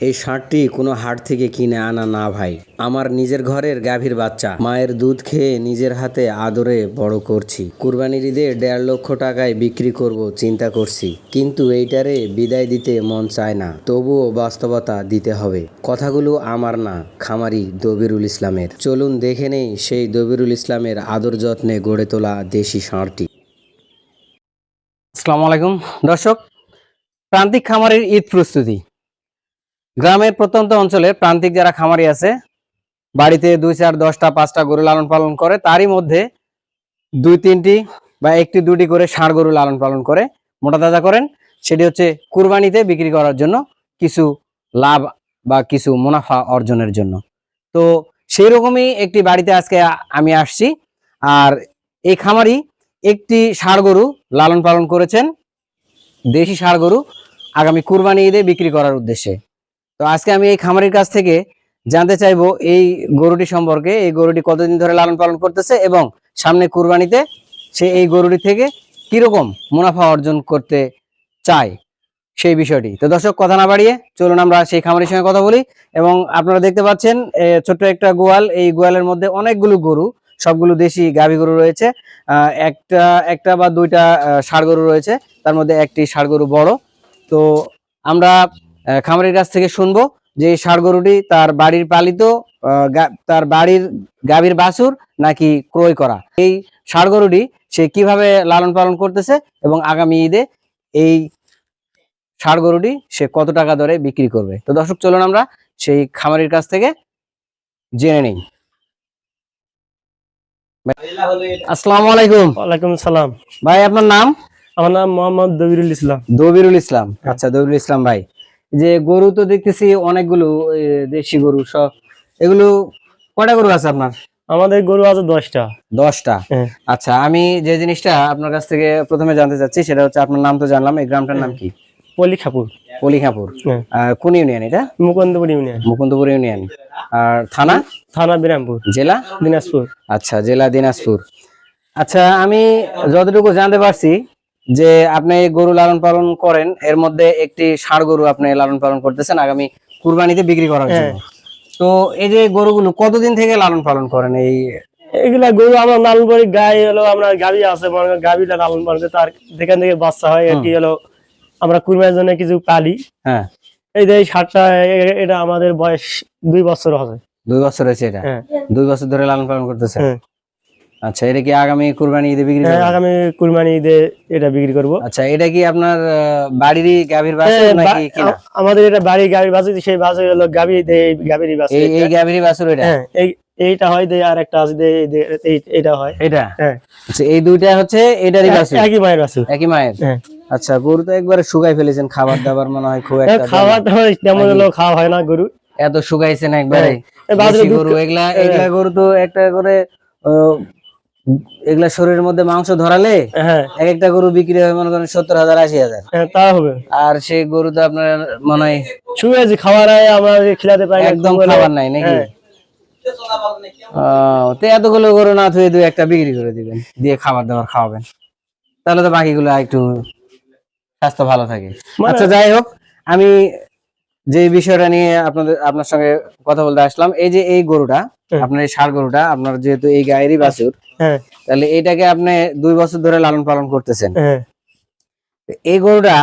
এই ষাঁড়টি কোনো হাট থেকে কিনে আনা না ভাই। আমার নিজের ঘরের গাভীর বাচ্চা। মায়ের দুধ খেয়ে নিজের হাতে আদরে বড় করছি। কুরবানির ঈদে দেড় লক্ষ টাকায় বিক্রি করব চিন্তা করছি। কিন্তু এইটারে বিদায় দিতে মন চায় না। তবুও বাস্তবতা দিতে হবে। কথাগুলো আমার না, খামারি দবিরুল ইসলামের। চলুন দেখে নেই সেই দবিরুল ইসলামের আদর যত্নে গড়ে তোলা দেশি ষাঁড়টি। আসসালামু আলাইকুম। দর্শক, প্রান্তিক খামারের ঈদ প্রস্তুতি। গ্রামের প্রত্যন্ত অঞ্চলে প্রান্তিক যারা খামারি আছে, বাড়িতে দুই চার, দশটা, পাঁচটা গরু লালন পালন করে, তারই মধ্যে দুই তিনটি বা একটি দুটি করে ষাঁড় গরু লালন পালন করে। মোটা তাজা করেন, সেটি হচ্ছে কুরবানিতে বিক্রি করার জন্য কিছু লাভ বা কিছু মুনাফা অর্জনের জন্য। তো সেই রকমই একটি বাড়িতে আজকে আমি আসছি, আর এই খামারি একটি ষাঁড় গরু লালন পালন করেছেন, দেশি ষাঁড় গরু আগামী কুরবানি ঈদে বিক্রি করার উদ্দেশ্যে। তো আজকে আমি এই খামারির কাছ থেকে জানতে চাইব এই গরুটি সম্পর্কে, এই গরুটি কতদিন ধরে লালন পালন করতেছে এবং সামনে কুরবানিতে সে এই গরুটি থেকে কীরকম মুনাফা অর্জন করতে চায় সেই বিষয়টি। তো দর্শক, কথা না বাড়িয়ে চলুন আমরা সেই খামারির সঙ্গে কথা বলি এবং আপনারা দেখতে পাচ্ছেন ছোট্ট একটা গোয়াল। এই গোয়ালের মধ্যে অনেকগুলো গরু, সবগুলো দেশি গাভী গরু রয়েছে। একটা একটা বা দুইটা ষাড় গরু রয়েছে। তার মধ্যে একটি ষাড় গরু বড়। তো আমরা খামারির কাছ থেকে শুনব যে এই ষাড় গরুটি তার বাড়ির পালিত তার বাড়ির গাভীর বাছুর নাকি ক্রয় করা। এই ষাড় গরুটি সে কীভাবে লালন পালন করতেছে এবং আগামী ঈদে এই ষাড় গরুটি সে কত টাকা দরে বিক্রি করবে? তো দর্শক চলুন আমরা সেই খামারের কাছ থেকে জেনে নিই। আসসালামু আলাইকুম। ওয়ালাইকুম সালাম। ভাই আপনার নাম? আমার নাম মোহাম্মদ দবিরুল ইসলাম। দবিরুল ইসলাম। আচ্ছা দবিরুল ইসলাম ভাই। যে গরু তো দেখতেছি অনেকগুলো দেশি গরু সব। এগুলো কটা গরু আছে আপনার? আমাদের গরু আছে দশটা। দশটা? হ্যাঁ। আচ্ছা আমি যে জিনিসটা আপনার কাছ থেকে প্রথমে জানতে চাচ্ছি সেটা হচ্ছে আপনার নাম তো জানলাম এই গ্রামটার নাম কি? পলি খাপুর। পলিখাপুর হ্যাঁ। কোন ইউনিয়ন এটা? মুকুন্দপুর ইউনিয়ন। মুকুন্দপুর ইউনিয়ন। আর থানা? থানা বিরামপুর। জেলা? দিনাজপুর। আচ্ছা জেলা দিনাজপুর। আচ্ছা আমি যতটুকু জানতে পারছি যে আপনি গরু লালন পালন করেন এর মধ্যে একটি ষাঁড় গরু আপনি লালন পালন করতেছেন আগামী কুরবানিতে বিক্রি করার জন্য। তো এই যে গরুগুলো কতদিন থেকে লালন পালন করেন এই? এগুলা গরু আমরা লালন করি গায়ে হলো আমরা গাভি আছে গাভিটা লালন পালন তার যেখান থেকে বাচ্চা হয় আর কি হলো আমরা কুরবানির জন্য কিছু পালি। হ্যাঁ। এই যে এই ষাটটা এটা আমাদের বয়স দুই বছর হবে দুই বছর হয়েছে এটা? হ্যাঁ। দুই বছর ধরে লালন পালন করতেছেন? হ্যাঁ। আচ্ছা এটা কি আগামী কুরবানি ঈদে বিক্রি হ্যাঁ, আগামী কুরবানি ঈদে এটা বিক্রি করব। আচ্ছা এটা কি আপনার বাড়িরই গাভীর বাছুর হ্যাঁ, নাকি কিনা? আমাদের এটা বাড়ি গাভীর বাছুর সেই বাছুর হলো গাভী দেয় গাভীরই বাছুর এই। গাভীরই বাছুর এটা? হ্যাঁ এই এইটা হয় দেয় আর একটা আছে দে- এই- এইটা হয়। এটা? হ্যাঁ। আচ্ছা এই দুইটা হচ্ছে এটারই বাছুর? একই মায়ের বাছুর। একই মায়ের? হ্যাঁ। আচ্ছা গরু তো একবারে শুকাই ফেলেছেন খাবার দাবার মনে হয় খুব একটা দেন না। খাওয়াটা হয় তেমন হলো খাওয়া হয় না গরু। এত শুকাইছেন একবারে? এই বাছুরের গরু এগুলা হ্যাঁ। এগুলা গরু তো একটা করে এগুলা শরীরের মধ্যে মাংস ধরালে হ্যাঁ। এক একটা গরু বিক্রি হয় মনে করেন সত্তর হাজার আশি হাজার। হ্যাঁ, তা হবে। আর সেই গরু তো আপনার মনে হয় শুয়ে আছি আগে আমরা খিলাতে পাই একদম খাবার নাই নাকি? হ্যাঁ। তো এতগুলো গরু না থুয়ে দুই একটা বিক্রি করে দিবেন দিয়ে খাবার দাবার খাওয়াবেন। তাহলে তো বাকিগুলো একটু স্বাস্থ্য ভালো থাকে। মানে- আচ্ছা যাই হোক আমি যে বিষয়টা নিয়ে আপনাদের আপনার সঙ্গে কথা বলতে আসলাম এই যে এই গরুটা আপনার এই ষাড় গরুটা আপনার যেহেতু এই গায়েরই বাছুর হ্যাঁ। তাহলে এটাকে আপনি দুই বছর ধরে লালন পালন করতেছেন। হ্যাঁ। এই গরুটা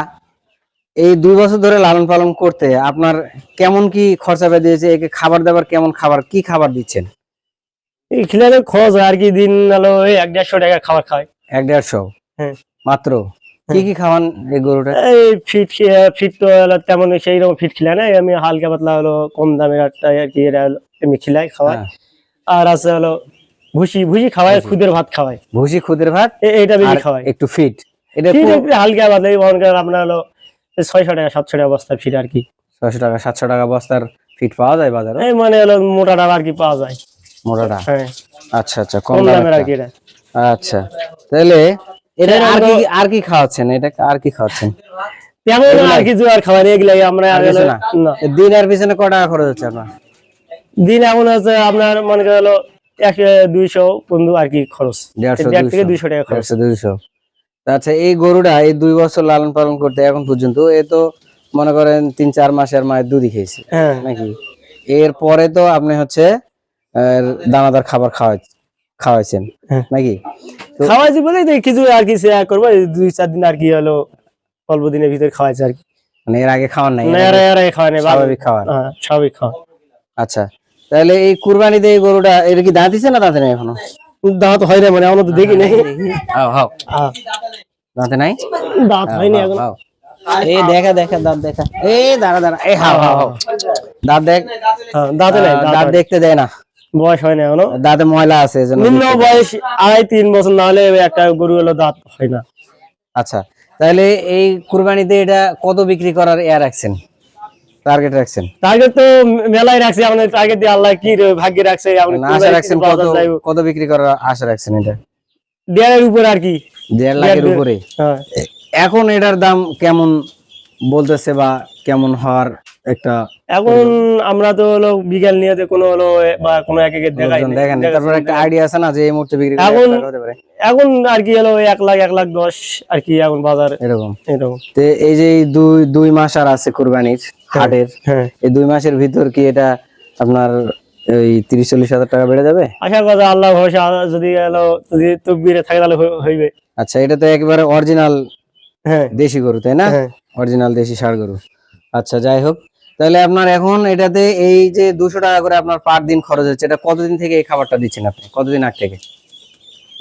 এই দুই বছর ধরে লালন পালন করতে আপনার কেমন কি খরচা দিয়েছে? একে খাবার দাবার কেমন খাবার কি খাবার দিচ্ছেন? এই খিলাতে খরচ হয় আর কি দিন ওই এক দেড়শো টাকা খাবার খায়। এক দেড়শো? হ্যাঁ। মাত্র? কি কি খাওয়ান এই গরুটা? এই ফিট ফিট তো তেমন সেই রকম ফিট খিলাই না আমি হালকা পাতলা হলো কম দামের একটা আর কি এটা হলো এমনি খিলাই খাওয়াই হ্যাঁ। আর আছে হলো ভুসি ভুসি খাওয়াই খুদের ভাত খাওয়াই ভুসি খুদের ভাত? এ- এইটা বেশি খাওয়াই একটু ফিট। এটা একটু হালকা পাতলা এই মনে করেন আপনার হলো ছয়শো টাকা সাতশো টাকা বস্তা ফিট আর কি। ছয়শো টাকা সাতশো টাকা বস্তার ফিট পাওয়া যায় বাজারে? এই মানে হলো মোটাটা আর কি পাওয়া যায়। মোটাটা হ্যাঁ। আচ্ছা আচ্ছা কম কম দামের আর কি এটা। আচ্ছা। তাহলে এটা এটা আর কি আর কি খাওয়াচ্ছেন? এটা আর কি খাওয়াচ্ছেন? তেমন আর আর খাবার এগুলাই আমরা দিন আর পিছনে ক টাকা খরচ হচ্ছে আপনার? দিন এমন আছে আপনার মনে করেন দুইশো বন্ধু আর কি খরচ। দেড় থেকে দুইশো। দুইশো টাকা খরচ। দুইশো। আচ্ছা এই গরুটা এই দুই বছর লালন পালন করতে এখন পর্যন্ত এ তো মনে করেন তিন চার মাসের মায়ের দুধই খেয়েছে। হ্যাঁ। নাকি? এরপরে তো আপনি হচ্ছে দানাদার খাবার খাওয়াই খাওয়াইছেন। হ্যাঁ। নাকি? খাওয়াইছি বলে কিছু আর কি শেয়ার করব দুই চার দিন আর কি হলো অল্প দিনের ভিতরে খাওয়াইছে আর কি। মানে এর আগে খাওয়ান নাই? না এরা এরা খাওয়াই নাই স্বাভাবিক খাওয়ান। হ্যাঁ স্বাভাবিক খাওয়া আচ্ছা তাহলে এই কুরবানিতে এই গরুটা এর কি দাঁতিছে না দাঁতে নাই এখনও? দাঁত হয় না মানে আমরা তো দেখি নাই। হাও হাও। হ্যাঁ, দাঁতে নাই? দাঁত হয়নি এখন। হাও। এই দেখা দেখা দাঁত দেখা। এই দাঁড়া দাঁড়া। এই হাও হাও হাও। দাঁত দেখ। হ্যাঁ, দাঁতে নাই দাঁত দাঁত দেখতে দেয় না। বয়স হয় না এখনও। দাঁতে ময়লা আছে নিম্ন। বয়স আড়াই তিন বছর না হলে একটা গরু হলো দাঁত হয় না। আচ্ছা তাহলে এই কুরবানিতে এটা কত বিক্রি করার এয়া রাখছেন? টার্গেট রাখছেন? টার্গেট তো মেলায় রাখছে আমাদের টার্গেট দিয়ে আল্লাহ কি রে ভাগ্যে রাখছে আশা রাখছেন কত কত বিক্রি করার আশা রাখছেন এটা? দেড়ের উপর আর কি। দেড় লাখের উপরে? হ্যাঁ। এখন এটার দাম কেমন বলতেছে বা কেমন হওয়ার একটা এখন আমরা তো হলো বিকেল নিয়ে কোনো হলো বা কোনো এক একের দেখাই দেখেন তারপর একটা আইডিয়া আছে না যে এই মুহূর্তে বিক্রি এখন- এখন আর কি হলো এক লাখ এক লাখ দশ আর কি এখন বাজার এরকম। এরকম। তো এই যে দুই দুই মাস আর আছে কুরবানির হাটের হ্যাঁ। এই দুই মাসের ভিতর কি এটা আপনার এই তিরিশ চল্লিশ হাজার টাকা বেড়ে যাবে? আশা করা যায় আল্লাহ ভরসা যদি হলো যদি তকবিরে থাকে তাহলে হইবে। আচ্ছা এটা তো একেবারে অরিজিনাল হ্যাঁ। দেশি গরু তাই না? হ্যাঁ। অরিজিনাল দেশি ষাড় গরু। আচ্ছা যাই হোক তাহলে আপনার এখন এটাতে এই যে দুশো টাকা করে আপনার পার দিন খরচ হচ্ছে এটা কতদিন থেকে এই খাবারটা দিচ্ছেন আপনি? কতদিন আগ থেকে?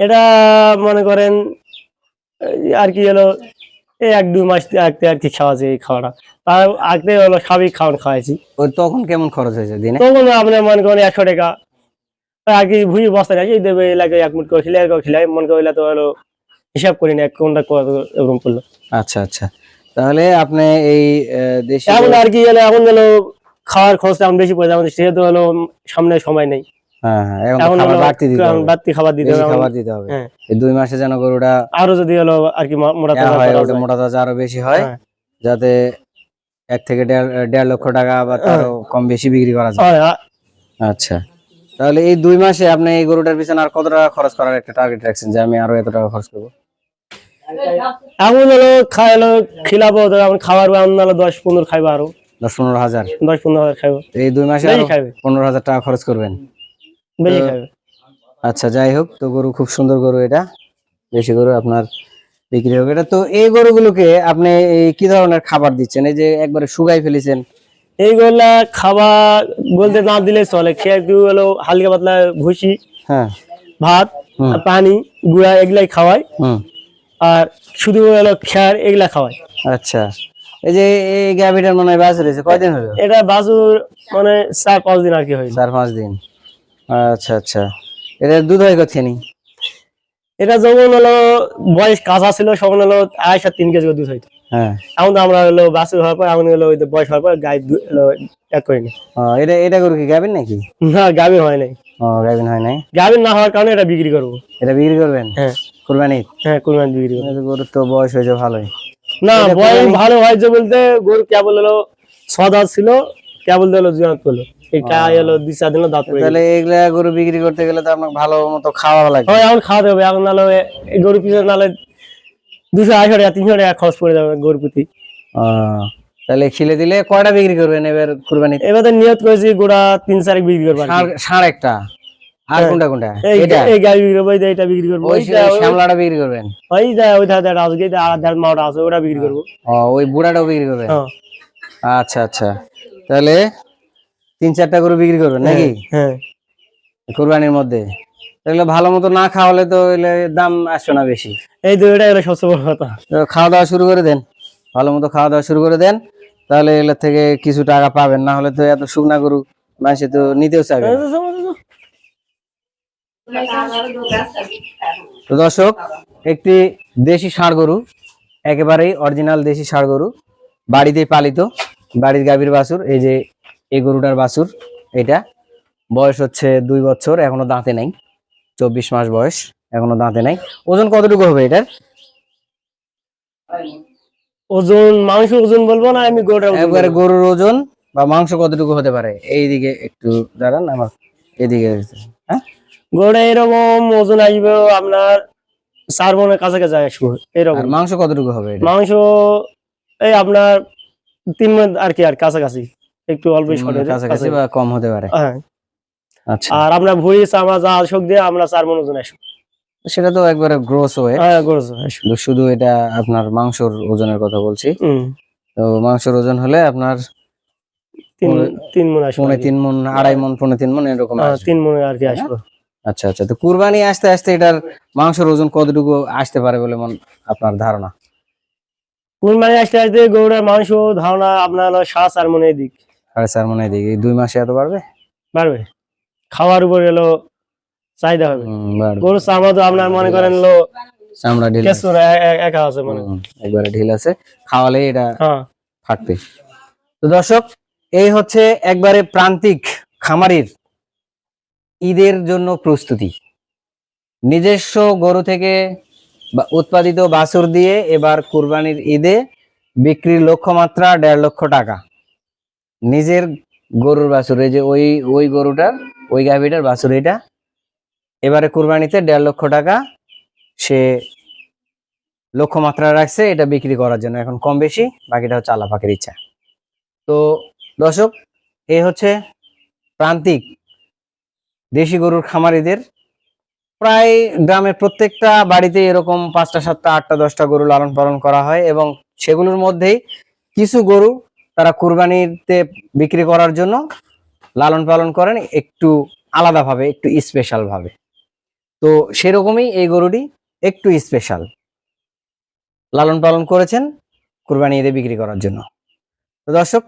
এটা মনে করেন আর কি হলো এই এক দুই মাস আগতে আর কি খাওয়াছে এই খাওয়াটা। তার আগতে হলো স্বাভাবিক খাওয়ান খাওয়াইছি। ওই তখন কেমন খরচ হয়েছে দিনে? তখন আপনার মনে করেন একশো টাকা। আর কি ভুঁড়ি বস্তা রাখি দেবে এলাকায় এক মুঠ করে খিলাই খিলাই মনে করিলে তো হলো হিসাব করি না কোনটা এরকম করল। আচ্ছা আচ্ছা। তাহলে আপনি এই দেশি এখন আর কি হলো এখন হলো খাওয়ার খরচটা এখন বেশি পড়ে যায় আমাদের সেহেতু হলো সামনে সময় নেই। হ্যাঁ হ্যাঁ এখন বাড়তি দিতে হবে। বাড়তি খাবার দিতে হবে। খাবার দিতে হবে। হ্যাঁ। এই দুই মাসে যেন গরুটা আরও যদি হলো আর কি মোটা তাজা। মোটা তাজা আরও বেশি হয়। যাতে এক থেকে দেড় দেড় লক্ষ টাকা বা তারও কম বেশি বিক্রি করা যায়। আচ্ছা। তাহলে এই দুই মাসে আপনি এই গরুটার পিছনে আর কত টাকা খরচ করার একটা টার্গেট রাখছেন যে আমি আরও এত টাকা খরচ করব? এখন হলো খাই হলো খিলাবো এখন খাবার এখন হলো দশ পনেরো খাইবো আরও। দশ পনেরো হাজার। দশ পনেরো হাজার খাইবো। এই দুই মাসে পনেরো হাজার টাকা খরচ করবেন। বেশি খাইবে। আচ্ছা যাই হোক তো গরু খুব সুন্দর গরু এটা। বেশি গরু আপনার বিক্রি হোক। এটা তো এই গরুগুলোকে আপনি এই কি ধরনের খাবার দিচ্ছেন? এই যে একবারে শুকাই ফেলেছেন। এইগুলা খাবার বলতে না দিলে চলে। খেয়ে হলো হালকা পাতলা ভুসি হ্যাঁ। ভাত পানি গুড়া এগুলাই খাওয়াই। হুম। আর শুধু হলো খেয়ার এগুলা খাওয়াই আচ্ছা। এই যে এই গাভিটার মনে বাস রয়েছে কয়দিন হলো? এটা বাজুর মানে চার পাঁচ দিন আর কি হয় চার পাঁচ দিন। আচ্ছা আচ্ছা। এটা দুধ হয় কতখানি এটা যখন হলো বয়স কাঁচা ছিল তখন হলো আয়সা সাত তিন কেজি দুধ হইতো। এখন তো আমরা হলো বাছুর হওয়ার পর এখন হলো ওই বয়স হওয়ার পর হলো এক এটা এটা গরু কি গাভিন নাকি? না হয় নাই। ও হয় নাই? না হওয়ার কারণে এটা বিক্রি করব। এটা বিক্রি করবেন? হ্যাঁ। কুরবানি? হ্যাঁ কুরবানি বিক্রি করব। গরুর তো বয়স হয়েছে ভালোই। না বয়স ভালো হয়েছে বলতে গরু কেবল হলো সদাত ছিল কেবল হলো জুয়াত করল। তাহলে এগুলা গরু বিক্রি করতে গেলে তো আপনার ভালো মতো খাওয়া হয় এখন খাওয়াতে হবে এখন নাহলে গরু পিছনে নাহলে দুশো আড়াইশো টাকা তিনশো টাকা খরচ পড়ে যাবে গরু প্রতি। তাহলে খিলে দিলে কয়টা বিক্রি করবেন এবার কুরবানি? এবার তো নিয়ত করেছি গোড়া তিন চারেক বিক্রি করব আর ষাঁড়- একটা? আর হ্যাঁ। কোনটা কোনটা? এটা এই গাড়ি বিক্রি করব এটা বিক্রি করব ওই শ্যামলাটা বিক্রি করবেন? ওই যে ওই ধারে ধারে যে আর ধারে মাওটা আছে ওটা বিক্রি করব। ও ওই বুড়াটাও বিক্রি করবেন? হ্যাঁ। আচ্ছা আচ্ছা। তাহলে তিন চারটা গরু বিক্রি করবেন নাকি? হ্যাঁ। কুরবানির মধ্যে? তাহলে ভালো মতো না খাওয়ালে তো দাম আসবে না বেশি। এই তো এটা সবচেয়ে বড় কথা। খাওয়া দাওয়া শুরু করে দেন। ভালো মতো খাওয়া দাওয়া শুরু করে দেন। তাহলে এগুলোর থেকে কিছু টাকা পাবেন না হলে তো এত শুকনা গরু মানুষে তো নিতেও চাইবে তো দর্শক একটি দেশি ষাঁড় গরু একেবারেই অরিজিনাল দেশি ষাঁড় গরু বাড়িতেই পালিত বাড়ির গাভীর বাছুর এই যে এই গরুটার বাছুর এটা বয়স হচ্ছে দুই বছর এখনও দাঁতে নাই। চব্বিশ মাস বয়স এখনও দাঁতে নাই। ওজন কতটুকু হবে এটার? ওজন মাংস ওজন বলব না আমি একবারে গরুর ওজন বা মাংস কতটুকু হতে পারে? এইদিকে একটু দাঁড়ান আমার এদিকে হ্যাঁ? গোটা এরকম ওজন আসবে আপনার চার মনের কাছাকাছি আসবে এরকম। মাংস কতটুকু হবে মাংস এই আপনার তিন মন আর কি আর কাছাকাছি। একটু অল্প কাছাকাছি। বা কম হতে পারে। হ্যাঁ। আর আমরা ভুঁড়ি আমরা যা শোক দিয়ে আমরা চার মন ওজন আসব সেটা তো একবারে গ্রোস হ্যাঁ আসব শুধু এটা আপনার মাংসর ওজনের কথা বলছি। তো মাংসর ওজন হলে আপনার তিন তিন মন আসব। পৌনে তিন মন আড়াই মন পৌনে তিন মন এরকম হ্যাঁ, তিন মনে আর কি আসব। আচ্ছা আচ্ছা। তো কুরবানি আসতে আসতে এটার মাংসের ওজন কতটুকু আসতে পারে বলে মন আপনার ধারণা? কোন মানে আসতে আসতে গরুর মাংস ধারণা আপনার চার দিক। সাড়ে চার মনে দিকে। দুই মাসে এত বাড়বে? পারবে খাওয়ার উপর এলো চাহিদা হবে। গরুর চামড়া তো আপনার মনে করেন লো চামড়া ঢিল একা আছে মনে একবারে ঢিল আছে। খাওয়ালে এটা হ্যাঁ। ফাটবে। তো দর্শক এই হচ্ছে একবারে প্রান্তিক খামারির ঈদের জন্য প্রস্তুতি। নিজস্ব গরু থেকে বা উৎপাদিত বাছুর দিয়ে এবার কুরবানির ঈদে বিক্রির লক্ষ্যমাত্রা দেড় লক্ষ টাকা। নিজের গরুর বাছুর এই যে ওই ওই গরুটার ওই গাভীটার বাছুর এটা। এবারে কুরবানিতে দেড় লক্ষ টাকা সে লক্ষ্যমাত্রা রাখছে এটা বিক্রি করার জন্য, এখন কম বেশি, বাকিটা হচ্ছে আল্লাহ পাকের ইচ্ছা। তো দর্শক এই হচ্ছে প্রান্তিক দেশি গরুর খামারিদের। প্রায় গ্রামের প্রত্যেকটা বাড়িতে এরকম পাঁচটা, সাতটা, আটটা, দশটা গরু লালন পালন করা হয় এবং সেগুলোর মধ্যেই কিছু গরু তারা কুরবানিতে বিক্রি করার জন্য লালন পালন করেন একটু আলাদাভাবে, একটু স্পেশাল ভাবে তো সেরকমই এই গরুটি একটু স্পেশাল লালন পালন করেছেন, কুরবানি ঈদে বিক্রি করার জন্য। তো দর্শক,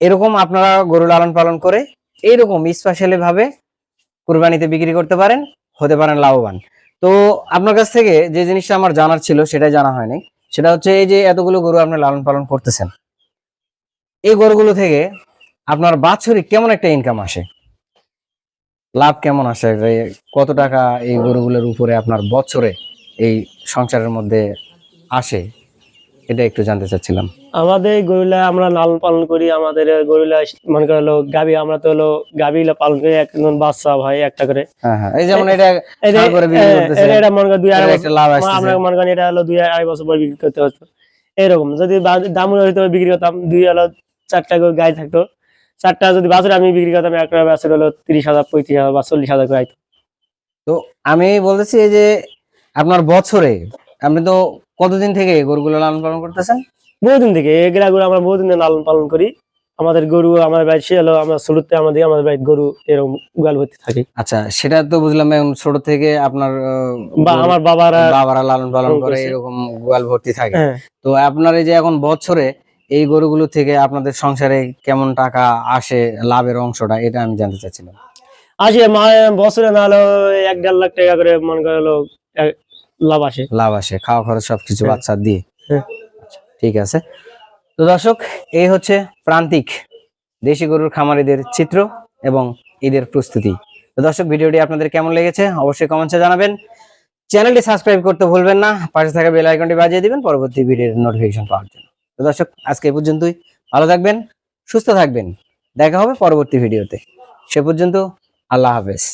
এরকম আপনারা গরু লালন পালন করে এইরকম স্পেশালি ভাবে কুরবানিতে বিক্রি করতে পারেন, হতে পারেন লাভবান। তো আপনার কাছ থেকে যে জিনিসটা আমার জানার ছিল সেটাই জানা হয়নি। সেটা হচ্ছে এই যে এতগুলো গরু আপনি লালন পালন করতেছেন। এই গরুগুলো থেকে আপনার বাৎসরিক কেমন একটা ইনকাম আসে? লাভ কেমন আসে? যে কত টাকা এই গরুগুলোর উপরে আপনার বছরে এই সংসারের মধ্যে আসে? এটা একটু জানতে চাচ্ছিলাম। আমাদের গরুলা আমরা লালন পালন করি আমাদের গরুলা মনে করো হলো গাবি আমরা তো হলো গাবি পালন করি একজন বাচ্চা ভাই একটা করে। হ্যাঁ হ্যাঁ। এই যেমন এটা মনে দুই আড়াই বছর আমরা মনে করেন এটা হলো দুই আড়াই বছর পর বিক্রি করতে হতো। এরকম যদি দাম হইতো বিক্রি করতাম দুই হলো চারটা করে গাই থাকতো। চারটা যদি বাছুর আমি বিক্রি করতাম একটা বাছুর হলো তিরিশ হাজার পঁয়ত্রিশ হাজার বা চল্লিশ হাজার করে তো আমি বলতেছি এই যে আপনার বছরে আপনি তো কতদিন থেকে গরুগুলো লালন পালন করতেছেন? বহুদিন থেকে। এগুলা গরু আমরা বহুদিন লালন পালন করি। আমাদের গরু আমাদের বাড়ি সে হলো আমরা শুরুতে আমাদের আমাদের বাড়ির গরু এরকম উগাল ভর্তি থাকে। আচ্ছা সেটা তো বুঝলাম এখন ছোট থেকে আপনার বা আমার বাবারা বাবারা লালন পালন করে এরকম গোয়াল ভর্তি থাকে। হ্যাঁ। তো আপনার এই যে এখন বছরে এই গরুগুলো থেকে আপনাদের সংসারে কেমন টাকা আসে লাভের অংশটা এটা আমি জানতে চাচ্ছিলাম। আসে বছরে না হলো এক দেড় লাখ টাকা করে মনে করে লাভ আসে। লাভ আসে খাওয়া খরচ সবকিছু হ্যাঁ। বাচ্চা দিয়ে। হ্যাঁ। আচ্ছা, ঠিক আছে। তো দর্শক এই হচ্ছে প্রান্তিক দেশি গরুর খামারিদের চিত্র এবং ঈদের প্রস্তুতি। তো দর্শক ভিডিওটি আপনাদের কেমন লেগেছে অবশ্যই কমেন্টসে জানাবেন। চ্যানেলটি সাবস্ক্রাইব করতে ভুলবেন না। পাশে থাকা বেল আইকনটি বাজিয়ে দিবেন। পরবর্তী ভিডিওর নোটিফিকেশন পাওয়ার জন্য। তো দর্শক, আজকে এ পর্যন্তই। ভালো থাকবেন, সুস্থ থাকবেন। দেখা হবে পরবর্তী ভিডিওতে। সে পর্যন্ত আল্লাহ হাফেজ।